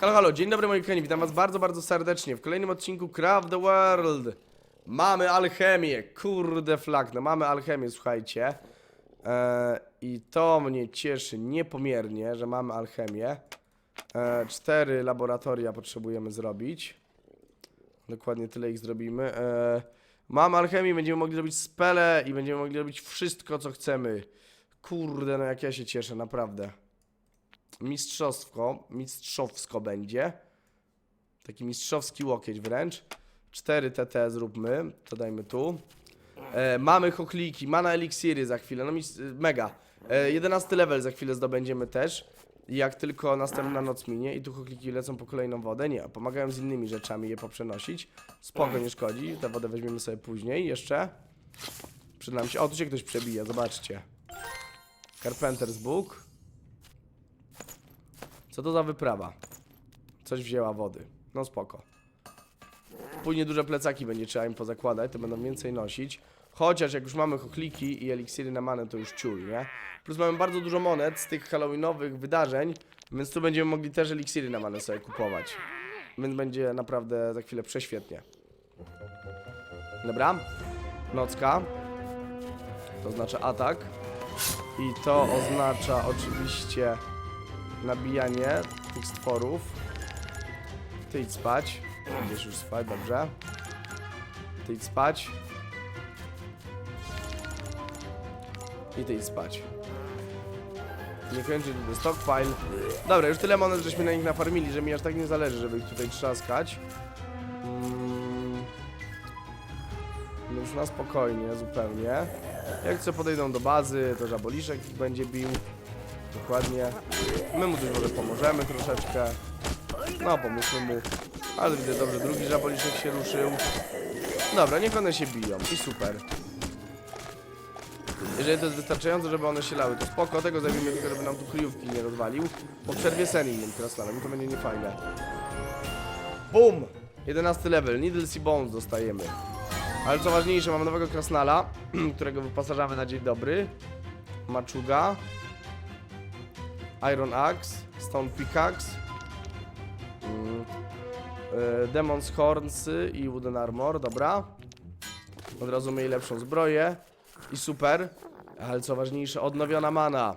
Halo, halo, dzień dobry moi kochani, witam was bardzo, bardzo serdecznie w kolejnym odcinku Craft the World. Mamy alchemię, kurde flag, no mamy alchemię, słuchajcie. E, I to mnie cieszy niepomiernie, że mamy alchemię. E, cztery laboratoria potrzebujemy zrobić. Dokładnie tyle ich zrobimy. E, mamy alchemię, będziemy mogli robić spele i będziemy mogli robić wszystko, co chcemy. Kurde, no jak ja się cieszę, naprawdę mistrzowsko, mistrzowsko będzie. Taki mistrzowski łokieć wręcz. 4 TT zróbmy, to dajmy tu. E, mamy chochliki, mana eliksiry za chwilę, no mega. E, 11 level za chwilę zdobędziemy też. Jak tylko następna noc minie i tu chochliki lecą po kolejną wodę, nie, pomagają z innymi rzeczami je poprzenosić. Spoko, nie szkodzi, tę wodę weźmiemy sobie później jeszcze. Przyda nam się, o tu się ktoś przebija, zobaczcie. Carpenter's Book. Co to za wyprawa? Coś wzięła wody. No spoko. Później duże plecaki będzie trzeba im pozakładać, to będą więcej nosić. Chociaż jak już mamy chochliki i eliksiry na manę, to już ciul, nie? Plus mamy bardzo dużo monet z tych halloweenowych wydarzeń, więc tu będziemy mogli też eliksiry na manę sobie kupować. Więc będzie naprawdę za chwilę prześwietnie. Dobra. Nocka. To oznacza atak. I to oznacza oczywiście nabijanie tych stworów. Ty idź spać. Będziesz już spać, dobrze. Ty idź spać. I ty idź spać. Nie kończy ten stockpile. Dobra, już tyle monet, żeśmy na nich nafarmili, że mi aż tak nie zależy, żeby ich tutaj trzaskać. Mm. Już na spokojnie, zupełnie. Jak co podejdą do bazy, to żaboliszek będzie bił. Dokładnie. My mu też może pomożemy troszeczkę. No, pomóżmy mu. Ale widzę dobrze, drugi żaboliszek się ruszył. Dobra, niech one się biją i super. Jeżeli to jest wystarczające, żeby one się lały, to spoko, tego zajmijmy tylko, żeby nam tu kryjówki nie rozwalił. Po przerwie sen innym krasnalem, to będzie niefajne. Bum! 11 level, Needles i Bones dostajemy. Ale co ważniejsze, mamy nowego krasnala, którego wyposażamy na dzień dobry. Maczuga. Iron Axe, Stone Pickaxe, mm, y, Demon's Horns i Wooden Armor, dobra. Od razu mieli lepszą zbroję i super. Ale co ważniejsze, odnowiona mana.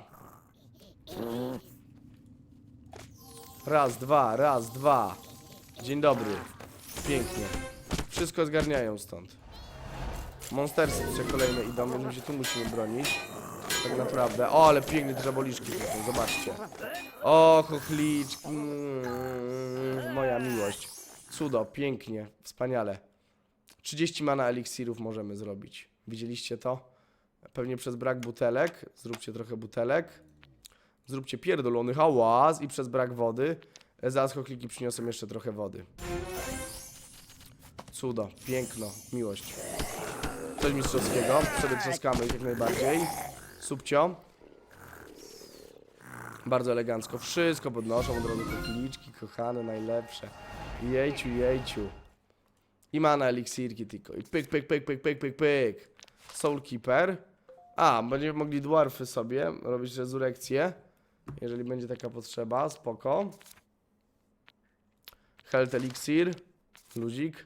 Raz, dwa, raz, dwa. Dzień dobry. Pięknie. Wszystko zgarniają stąd. Monstersy jeszcze kolejne idą, więc my się tu musimy bronić. Tak naprawdę. O, ale pięknie te żaboliszki są, zobaczcie. O, chochliczki. Mm, moja miłość. Cudo, pięknie, wspaniale. 30 mana eliksirów możemy zrobić. Widzieliście to? Pewnie przez brak butelek. Zróbcie trochę butelek. Zróbcie pierdolony hałas i przez brak wody. E, Zaraz chochliki przyniosą jeszcze trochę wody. Cudo, piękno, miłość. Coś mistrzowskiego. Sobie trzaskamy ich jak najbardziej. Subcio. Bardzo elegancko. Wszystko podnoszą od razu chochliki, kochane, najlepsze. Jejciu, jejciu. I mana eliksirki tylko. I pyk, pyk, pyk, pyk, pyk, pyk, pyk. Soul Keeper. A, będziemy mogli dwarfy sobie robić rezurekcję. Jeżeli będzie taka potrzeba, spoko. Health Elixir. Luzik.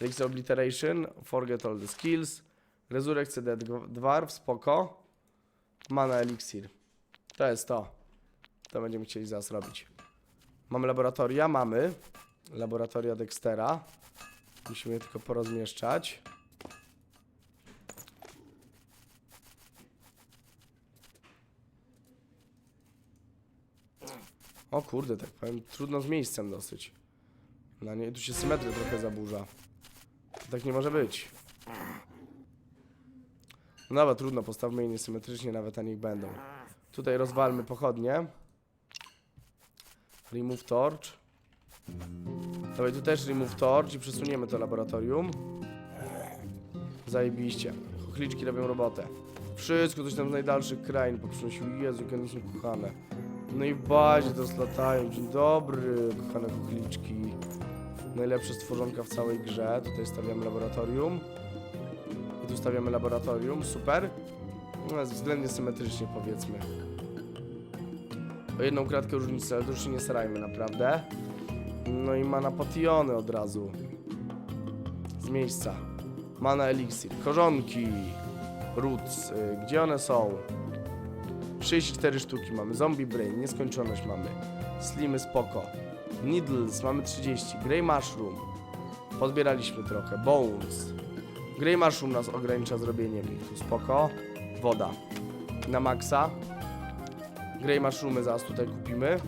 Elixir Obliteration. Forget all the skills. Resurrekcja Dead Dwarf, spoko. Mana Elixir. To jest to. To będziemy chcieli zaraz robić. Mamy laboratoria? Mamy. Laboratoria Dextera. Musimy je tylko porozmieszczać. O kurde, tak powiem, trudno z miejscem dosyć. Na nie, tu się symetria trochę zaburza. Tak nie może być. No dobra, trudno, postawmy je niesymetrycznie, nawet a niech będą. Tutaj rozwalmy pochodnie. Remove torch. Dawaj, tu też remove torch i przesuniemy to laboratorium. Zajebiście. Chochliczki robią robotę. Wszystko coś tam z najdalszych krain poprzynosił. Jezu, one są kochane. No i w bazie. Dzień dobry, kochane chochliczki. Najlepsze stworzonka w całej grze. Tutaj stawiamy laboratorium. I tu stawiamy laboratorium. Super. No, jest względnie symetrycznie powiedzmy. O jedną kratkę różnicy, ale to już się nie starajmy naprawdę. No i mana potiony od razu. Z miejsca. Mana eliksir. Korzonki. Roots. Y, Gdzie one są? 34 sztuki mamy. Zombie Brain. Nieskończoność mamy. Slimy spoko. Needles. Mamy 30. Grey Mushroom. Pozbieraliśmy trochę. Bones. Grey Mushroom nas ogranicza zrobieniem spoko. Woda. Na maksa. Grey Mushroomy zaraz tutaj kupimy.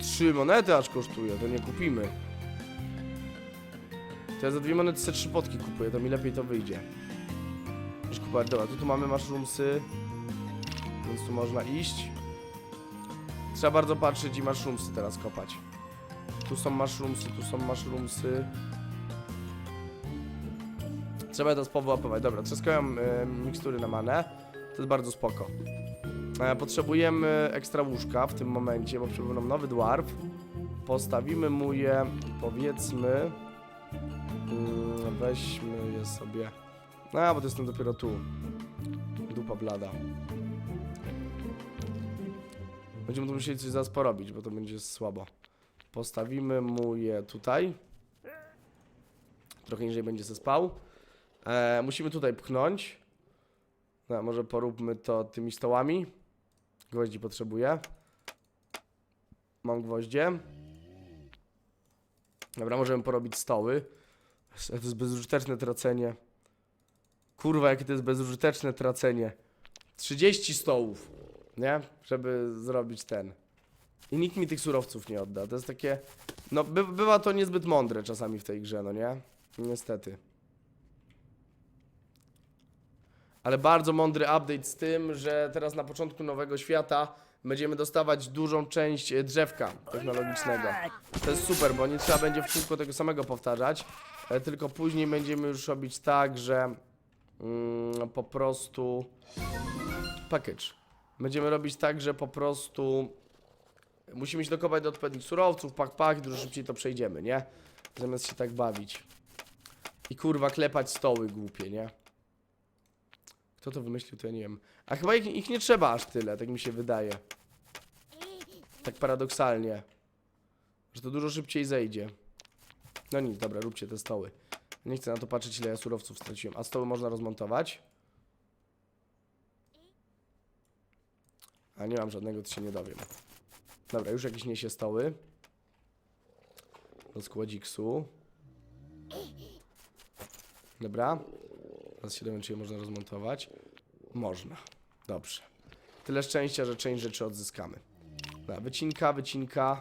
Trzy monety aż kosztuje, to nie kupimy. To ja za dwie monety se trzy potki kupuję, to mi lepiej to wyjdzie. Niż kupować. Dobra, tu, tu mamy mushroomsy. Więc tu można iść. Trzeba bardzo patrzeć i mushroomsy teraz kopać. Tu są mushroomsy, tu są mushroomsy. Trzeba je teraz powyłapywać. Dobra, trzaskają e, mikstury na manę. To jest bardzo spoko. E, potrzebujemy ekstra łóżka w tym momencie, bo przybył nam nowy dwarf. Postawimy mu je, powiedzmy... Mm, weźmy je sobie... No, bo to jestem dopiero tu. Dupa blada. Będziemy tu musieli coś zaraz porobić, bo to będzie słabo. Postawimy mu je tutaj. Trochę niżej będzie se spał. E, musimy tutaj pchnąć. No, może poróbmy to tymi stołami. Gwoździ potrzebuję. Mam gwoździe. Dobra, możemy porobić stoły. To jest bezużyteczne tracenie. Kurwa, jakie to jest bezużyteczne tracenie. 30 stołów, nie? Żeby zrobić ten. I nikt mi tych surowców nie odda. To jest takie... No, by, bywa to niezbyt mądre czasami w tej grze, no nie? Niestety. Ale bardzo mądry update z tym, że teraz na początku nowego świata będziemy dostawać dużą część e, drzewka technologicznego. To jest super, bo nie trzeba będzie w tego samego powtarzać, e, tylko później będziemy już robić tak, że mm, po prostu package. Będziemy robić tak, że po prostu musimy się dokopać do odpowiednich surowców, pak, pak, dużo szybciej to przejdziemy, nie? Zamiast się tak bawić. I kurwa klepać stoły głupie, nie? Kto to wymyślił, to ja nie wiem. A chyba ich, ich nie trzeba aż tyle, tak mi się wydaje. Tak paradoksalnie. Że to dużo szybciej zejdzie. No nic, dobra, róbcie te stoły. Nie chcę na to patrzeć, ile ja surowców straciłem. A stoły można rozmontować? A nie mam żadnego, to się nie dowiem. Dobra, już jakieś niesie stoły. Do składziksu. Dobra. Teraz się czy je można rozmontować. Można. Dobrze. Tyle szczęścia, że część rzeczy odzyskamy. Dobra, wycinka, wycinka.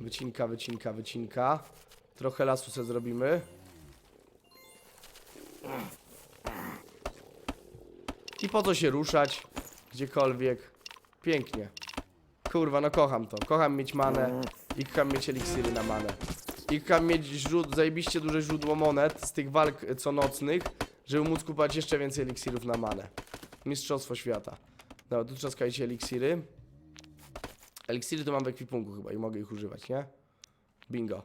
Wycinka, wycinka, wycinka. Trochę lasu sobie zrobimy. I po co się ruszać? Gdziekolwiek. Pięknie. Kurwa, no kocham to. Kocham mieć manę i kocham mieć eliksiry na manę. I kocham mieć źród, zajebiście duże źródło monet z tych walk co nocnych, żeby móc kupować jeszcze więcej eliksirów na manę. Mistrzostwo świata. Dobra, tu trzaskajcie eliksiry. Eliksiry to mam w ekwipunku chyba i mogę ich używać, nie? Bingo.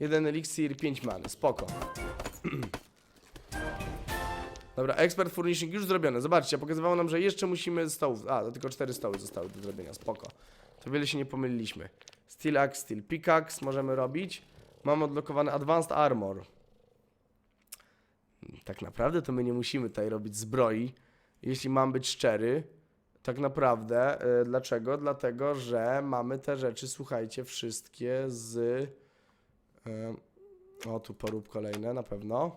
Jeden eliksir, pięć many. Spoko. Dobra, expert furnishing już zrobione. Zobaczcie, pokazywało nam, że jeszcze musimy stołów. A, to tylko cztery stoły zostały do zrobienia. Spoko. To wiele się nie pomyliliśmy. Steel axe, steel pickaxe możemy robić. Mam odblokowany advanced armor. Tak naprawdę to my nie musimy tutaj robić zbroi. Jeśli mam być szczery, tak naprawdę. y, dlaczego? Dlatego, że mamy te rzeczy, słuchajcie, wszystkie z. y, o, tu porób kolejne na pewno.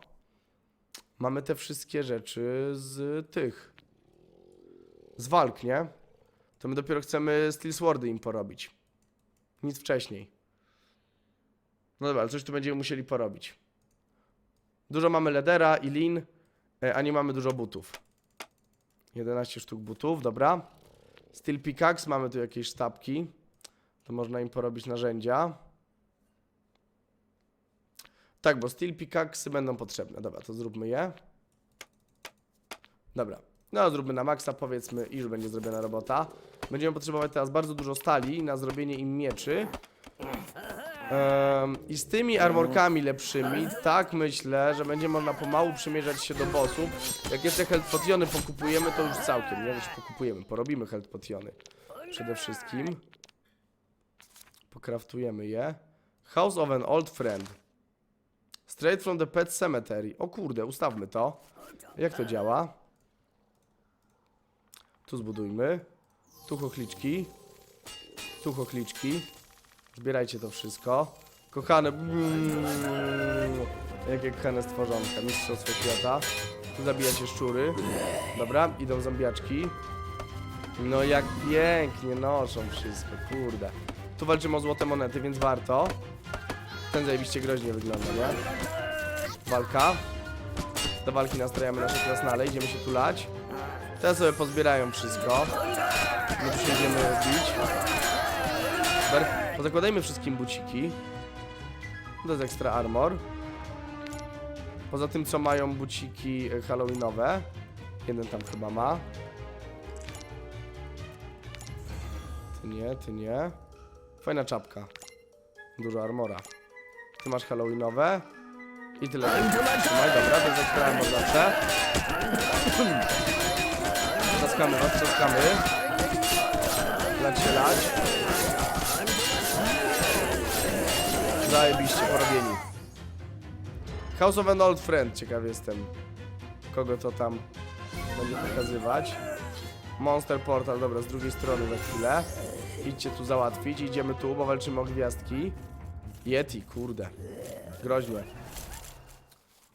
Mamy te wszystkie rzeczy z tych. Z walk, nie? To my dopiero chcemy Steel Swordy im porobić. Nic wcześniej. No dobra, ale coś tu będziemy musieli porobić. Dużo mamy ledera i lin, e, a nie mamy dużo butów. 11 sztuk butów, dobra. Steel pickaxe, mamy tu jakieś sztabki. To można im porobić narzędzia. Tak, bo steel pickaxe będą potrzebne. Dobra, to zróbmy je. Dobra. No, zróbmy na maksa, powiedzmy, i już będzie zrobiona robota. Będziemy potrzebować teraz bardzo dużo stali na zrobienie im mieczy. Em, I z tymi armorkami lepszymi, tak myślę, że będzie można pomału przymierzać się do bossów. Jak jeszcze health potiony pokupujemy, to już całkiem, nie? Znaczy pokupujemy, porobimy health potiony. Przede wszystkim. Pokraftujemy je. House of an old friend. Straight from the pet cemetery. O kurde, ustawmy to. Jak to działa? Tu zbudujmy. Tu chochliczki. Tu chochliczki. Zbierajcie to wszystko. Kochane. Jakie kochane stworzonka. Mistrzostwo świata. Tu zabijacie szczury. Dobra, idą zombiaczki. No jak pięknie noszą wszystko, kurde. Tu walczymy o złote monety, więc warto. Ten zajebiście groźnie wygląda, nie? Walka. Do walki nastrajamy nasze krasnale, idziemy się tu lać. Te sobie pozbierają wszystko. My idziemy bić. Super. Pozakładajmy wszystkim buciki. To jest extra armor. Poza tym, co mają buciki e, halloweenowe. Jeden tam chyba ma. Ty nie, ty nie. Fajna czapka. Dużo armora. Ty masz halloweenowe. I tyle. Trzymaj, dobra, to extra armor zawsze. Trzaskamy was, trzaskamy. Lać się lać. Zajebiście porobieni. House of an Old Friend, ciekaw jestem. Kogo to tam będzie pokazywać. Monster Portal, dobra, z drugiej strony za chwilę. Idźcie tu załatwić, idziemy tu, bo walczymy o gwiazdki. Yeti, kurde. Groźnie.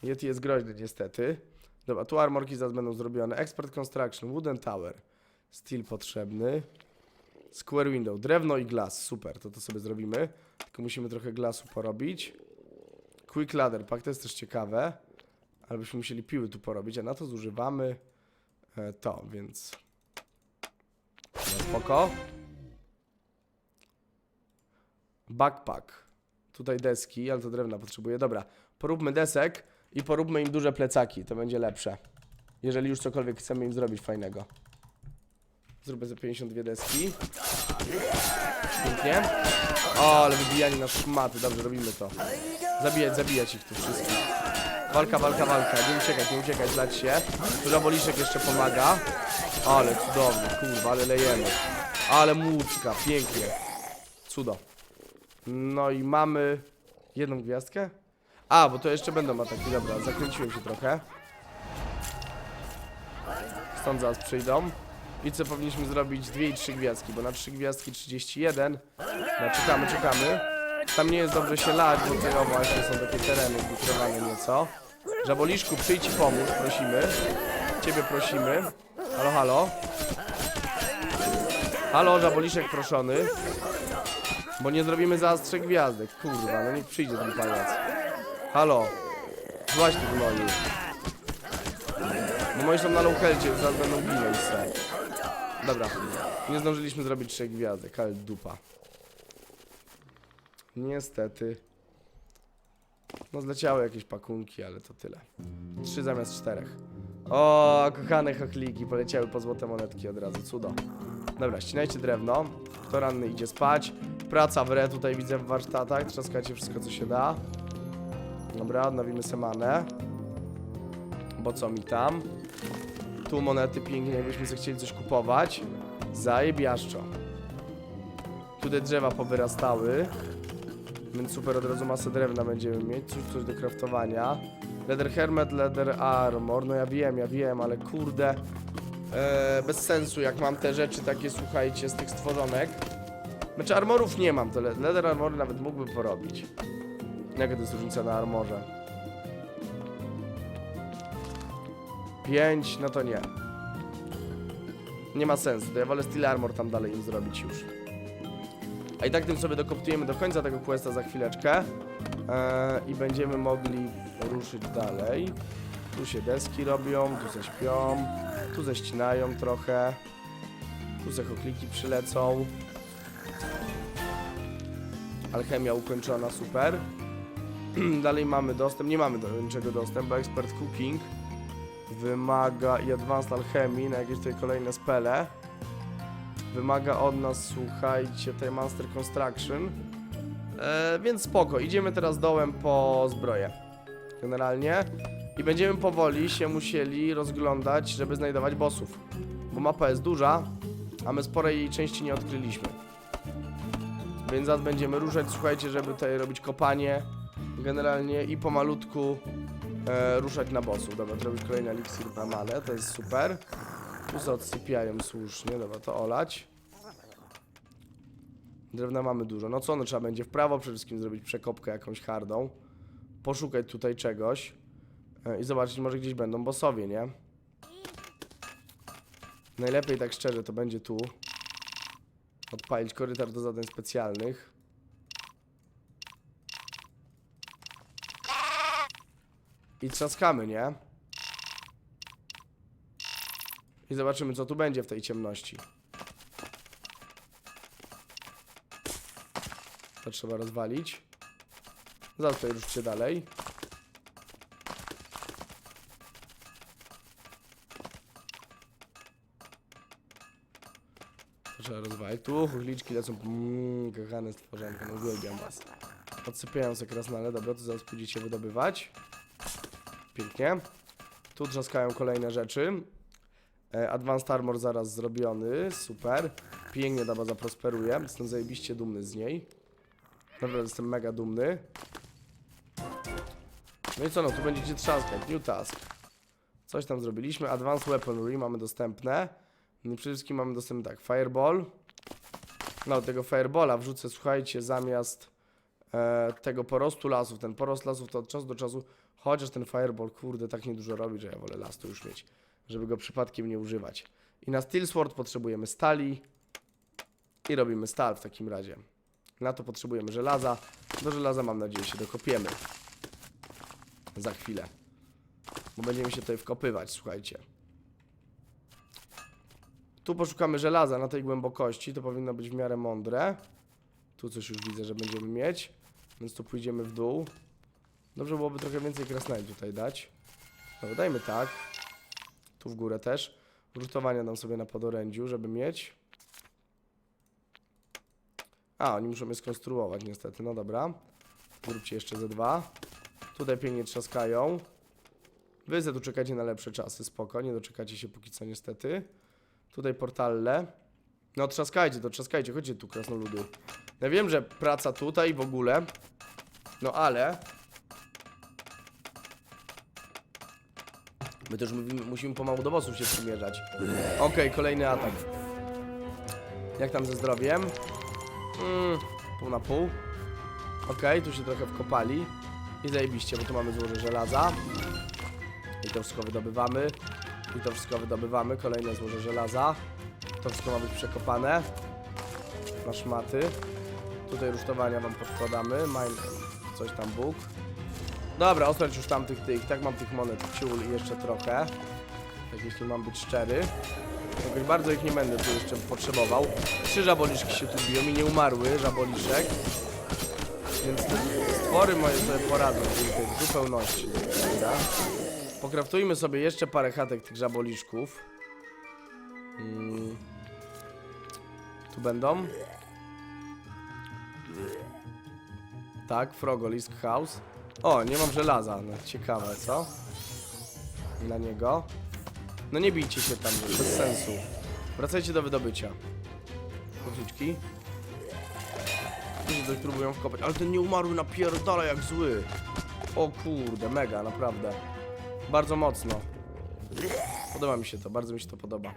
Yeti jest groźny niestety. Dobra, tu armorki zaraz będą zrobione. Expert Construction, Wooden Tower. Steel potrzebny. Square Window, drewno i glas, super, to to sobie zrobimy. Tylko musimy trochę glasu porobić. Quick Ladder Pack, to jest też ciekawe. Ale byśmy musieli piły tu porobić, a na to zużywamy e, to, więc... No, spoko. Backpack. Tutaj deski, ale to drewna potrzebuję. Dobra, poróbmy desek i poróbmy im duże plecaki, to będzie lepsze. Jeżeli już cokolwiek chcemy im zrobić fajnego. Zrobię za 52 deski. Pięknie. O, ale wybijanie na szmaty. Dobrze, robimy to. Zabijać, zabijać ich tu wszystkich. Walka, walka, walka. Nie uciekać, nie uciekać, lać się. Żaboliszek jeszcze pomaga. Ale cudownie, kurwa, ale lejemy. Ale młódzka, pięknie. Cudo. No i mamy jedną gwiazdkę. A, bo to jeszcze będą ataki, dobra, zakręciłem się trochę. Stąd zaraz przyjdą. I co powinniśmy zrobić? Dwie i trzy gwiazdki, bo na trzy gwiazdki 31. No, czekamy, czekamy. Tam nie jest dobrze się lać, bo tutaj o właśnie są takie tereny zbukrowane nieco. Żaboliszku, przyjdź i pomóż, prosimy. Ciebie prosimy. Halo, halo. Halo, żaboliszek proszony. Bo nie zrobimy zaraz gwiazdek. Kurwa, no niech przyjdzie ten pajac. Halo. Złaź tu gnoju. Bo moi są na low healthie, zaraz będą ginąć se. Dobra. Nie zdążyliśmy zrobić trzech gwiazdek, ale dupa. Niestety. No zleciały jakieś pakunki, ale to tyle. Trzy zamiast czterech. O, kochane chochliki, poleciały po złote monetki od razu, cudo. Dobra, ścinajcie drewno. Kto ranny idzie spać. Praca w re, tutaj widzę w warsztatach. Trzaskacie wszystko, co się da. Dobra, odnowimy semanę. Bo co mi tam? Tu monety pięknie, jakbyśmy sobie chcieli coś kupować. Zajebiaszczo. Tutaj drzewa powyrastały. Więc super, od razu masę drewna będziemy mieć. Cóż, coś do craftowania. Leather Hermet, Leather Armor. No ja wiem, ja wiem, ale kurde. E, bez sensu, jak mam te rzeczy takie, słuchajcie, z tych stworzonek. Znaczy armorów nie mam, to le- Leather Armory nawet mógłbym porobić. Jaka to jest różnica na armorze? 5, no to nie. Nie ma sensu, to ja wolę Steel Armor tam dalej im zrobić już. A i tak tym sobie dokoptujemy do końca tego questa za chwileczkę. Eee, I będziemy mogli ruszyć dalej. Tu się deski robią, tu se śpią, tu ześcinają trochę. Tu se chokliki przylecą. Alchemia ukończona, super. Dalej mamy dostęp, nie mamy do niczego dostępu, bo Expert Cooking wymaga i Advanced Alchemy na jakieś tutaj kolejne spele. Wymaga od nas, słuchajcie, tej Monster Construction. E, więc spoko, idziemy teraz dołem po zbroję. Generalnie. I będziemy powoli się musieli rozglądać, żeby znajdować bossów. Bo mapa jest duża, a my sporej jej części nie odkryliśmy. Więc zaraz będziemy ruszać, słuchajcie, żeby tutaj robić kopanie. Generalnie i pomalutku e, ruszać na bossów. Dobra, to robić kolejny eliksir male, to jest super. Się odsypiają słusznie, dobra, to olać. Drewna mamy dużo. No co no trzeba będzie w prawo przede wszystkim zrobić przekopkę jakąś hardą. Poszukać tutaj czegoś. E, I zobaczyć, może gdzieś będą bossowie, nie? Najlepiej tak szczerze to będzie tu. Odpalić korytarz do zadań specjalnych. I trzaskamy, nie? I zobaczymy, co tu będzie w tej ciemności. To trzeba rozwalić. Zaraz tutaj ruszcie dalej. To trzeba rozwalić. Tu chuchliczki lecą. Mmm, kochane stworzonko, no uwielbiam was. Odsypiają sobie krasnale, dobra, to zaraz pójdziecie wydobywać. Pięknie. Tu trzaskają kolejne rzeczy. E, Advanced Armor zaraz zrobiony, super. Pięknie ta baza prosperuje, jestem zajebiście dumny z niej. Naprawdę jestem mega dumny. No i co no, tu będziecie trzaskać, new task. Coś tam zrobiliśmy, Advanced Weaponry mamy dostępne. No przede wszystkim mamy dostępny tak, Fireball. No, tego Firebola wrzucę, słuchajcie, zamiast e, tego porostu lasów. Ten porost lasów to od czasu do czasu, chociaż ten Fireball, kurde, tak niedużo robi, że ja wolę las tu już mieć, żeby go przypadkiem nie używać. I na Steel Sword potrzebujemy stali i robimy stal w takim razie. Na to potrzebujemy żelaza. Do żelaza mam nadzieję się dokopiemy. Za chwilę. Bo będziemy się tutaj wkopywać, słuchajcie. Tu poszukamy żelaza na tej głębokości. To powinno być w miarę mądre. Tu coś już widzę, że będziemy mieć. Więc tu pójdziemy w dół. Dobrze byłoby trochę więcej krasnali tutaj dać. No dajmy tak. Tu w górę też. Rutowania dam sobie na podorędziu, żeby mieć. A, oni muszą je skonstruować niestety, no dobra. Zróbcie jeszcze ze dwa. Tutaj pięknie trzaskają. Wy tu czekacie na lepsze czasy, spoko, nie doczekacie się póki co niestety. Tutaj portalle. No trzaskajcie to, trzaskajcie, chodźcie tu krasnoludy. Ja wiem, że praca tutaj w ogóle, no ale... My też mówimy, musimy pomału do bossów się przymierzać. Okej, kolejny atak. Jak tam ze zdrowiem? Mm, pół na pół. Okej, tu się trochę wkopali. I zajebiście, bo tu mamy złoże żelaza. I to wszystko wydobywamy. I to wszystko wydobywamy. Kolejne złoże żelaza. To wszystko ma być przekopane. Na szmaty. Tutaj rusztowania wam podkładamy. Mine, coś tam Bóg. Dobra, ostrać już tamtych tych. Tak mam tych monet ciul i jeszcze trochę. Tak jeśli mam być szczery. Jakoś bardzo ich nie będę tu jeszcze potrzebował. Trzy żaboliszki się tu biją i nie umarły żaboliszek. Więc te stwory moje sobie poradzą w zupełności. Dobra. Pokraftujmy sobie jeszcze parę chatek tych żaboliszków. Mm. Tu będą. Tak, Frogolisk House. O, nie mam żelaza. No, ciekawe, co? Dla niego. No nie bijcie się tam, bez sensu. Wracajcie do wydobycia. Kotliczki. Się coś próbują wkopać, ale ten nieumarły napierdala jak zły. O kurde, mega, naprawdę. Bardzo mocno. Podoba mi się to, bardzo mi się to podoba.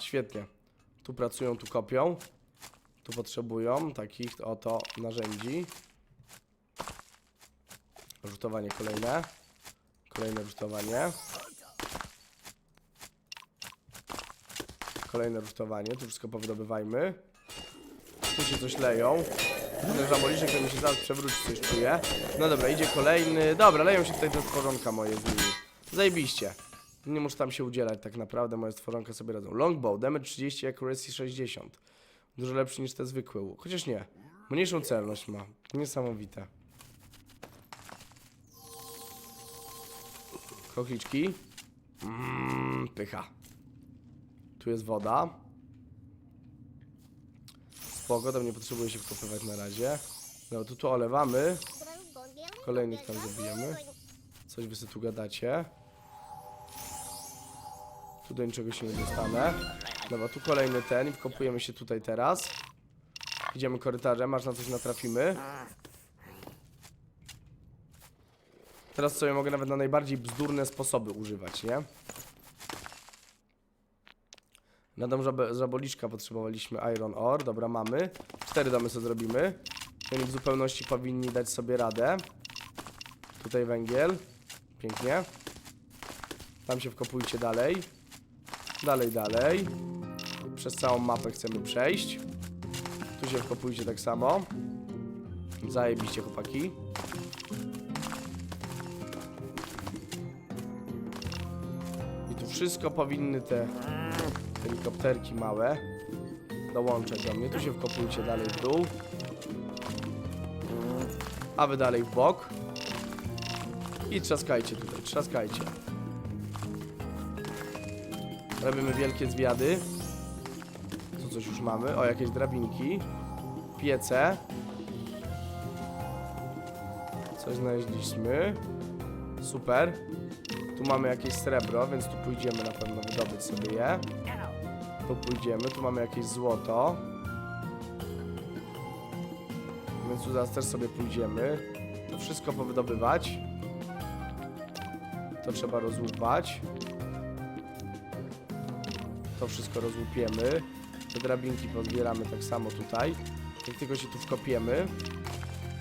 Świetnie. Tu pracują, tu kopią. Tu potrzebują takich oto narzędzi. Rzutowanie kolejne. Kolejne rzutowanie. Kolejne rusztowanie, tu wszystko powydobywajmy. Tu się coś leją. Ten żaboliszek to mi się zaraz przewróci, coś czuję. No dobra, idzie kolejny. Dobra, leją się tutaj te stworzonka moje z nimi. Zajebiście. Nie muszę tam się udzielać tak naprawdę, moje stworzonka sobie radzą. Longbow, damage 30, accuracy 60. Dużo lepszy niż te zwykłe łuk. Chociaż nie. Mniejszą celność ma. Niesamowite. Kochliczki. Mmm, pycha. Tu jest woda. Spoko, tam nie potrzebuję się wkopywać na razie. No to tu olewamy. Kolejnych tam zabijemy. Coś wy sobie tu gadacie. Tu do niczego się nie dostanę. Dobra, tu kolejny ten i wkopujemy się tutaj teraz. Idziemy korytarzem, aż na coś natrafimy. Teraz sobie mogę nawet na najbardziej bzdurne sposoby używać, nie? Na dom żabe- żaboliczka potrzebowaliśmy Iron Ore, dobra mamy. Cztery domy sobie zrobimy. Oni w zupełności powinni dać sobie radę. Tutaj węgiel. Pięknie. Tam się wkopujcie dalej. Dalej, dalej. Przez całą mapę chcemy przejść. Tu się wkopujcie tak samo. Zajebiście chłopaki. I tu wszystko powinny te helikopterki małe dołączać do mnie. Tu się wkopujcie dalej w dół. A wy dalej w bok. I trzaskajcie tutaj, trzaskajcie. Robimy wielkie zwiady. Tu coś już mamy. O, jakieś drabinki. Piece. Coś znaleźliśmy. Super. Tu mamy jakieś srebro, więc tu pójdziemy na pewno wydobyć sobie je. Tu pójdziemy, tu mamy jakieś złoto. Więc tu zaraz też sobie pójdziemy. To wszystko powydobywać. To trzeba rozłupać. To wszystko rozłupiemy. Te drabinki pozbieramy tak samo tutaj. Jak tylko się tu wkopiemy,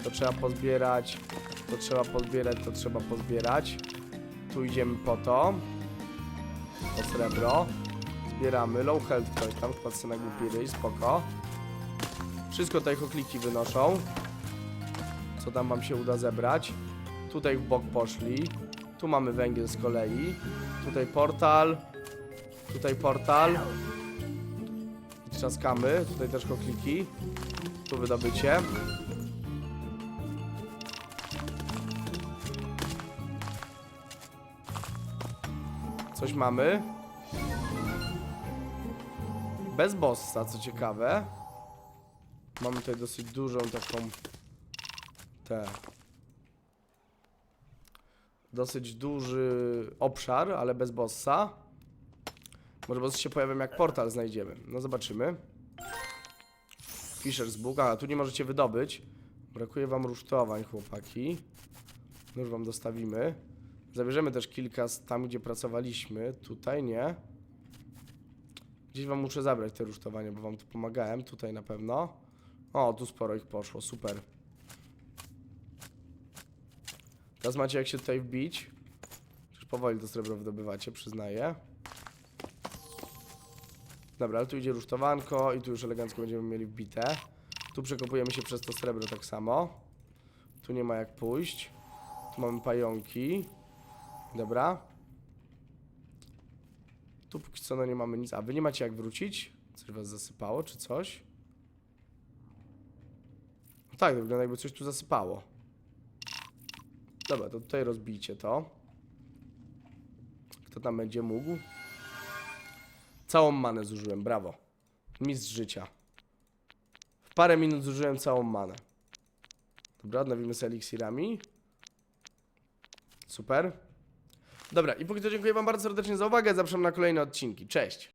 to trzeba pozbierać, to trzeba pozbierać, to trzeba pozbierać. Tu idziemy po to. Po srebro. Zbieramy. Low health ktoś tam, wpadł na głupi ryj, spoko. Wszystko tutaj chokliki wynoszą. Co tam wam się uda zebrać. Tutaj w bok poszli. Tu mamy węgiel z kolei. Tutaj portal. Tutaj portal. Trzaskamy. Tutaj też chokliki. Tu wydobycie. Coś mamy. Bez bossa, co ciekawe. Mamy tutaj dosyć dużą taką... Te... Dosyć duży obszar, ale bez bossa. Może bossy się pojawią jak portal znajdziemy. No zobaczymy. Fisher's Book. A, tu nie możecie wydobyć. Brakuje wam rusztowań, chłopaki. Już wam dostawimy. Zabierzemy też kilka z tam, gdzie pracowaliśmy. Tutaj nie. Gdzieś wam muszę zabrać te rusztowania, bo wam tu pomagałem. Tutaj na pewno. O, tu sporo ich poszło. Super. Teraz macie jak się tutaj wbić. Już powoli to srebro wydobywacie, przyznaję. Dobra, ale tu idzie rusztowanko i tu już elegancko będziemy mieli wbite. Tu przekopujemy się przez to srebro tak samo. Tu nie ma jak pójść. Tu mamy pająki. Dobra. Tu póki co no nie mamy nic. A wy nie macie jak wrócić? Coś was zasypało, czy coś? No tak, to wygląda jakby coś tu zasypało. Dobra, to tutaj rozbijcie to. Kto tam będzie mógł? Całą manę zużyłem, brawo. Mistrz życia. W parę minut zużyłem całą manę. Dobra, odnowimy z eliksirami. Super. Dobra, i póki co dziękuję wam bardzo serdecznie za uwagę. Zapraszam na kolejne odcinki. Cześć!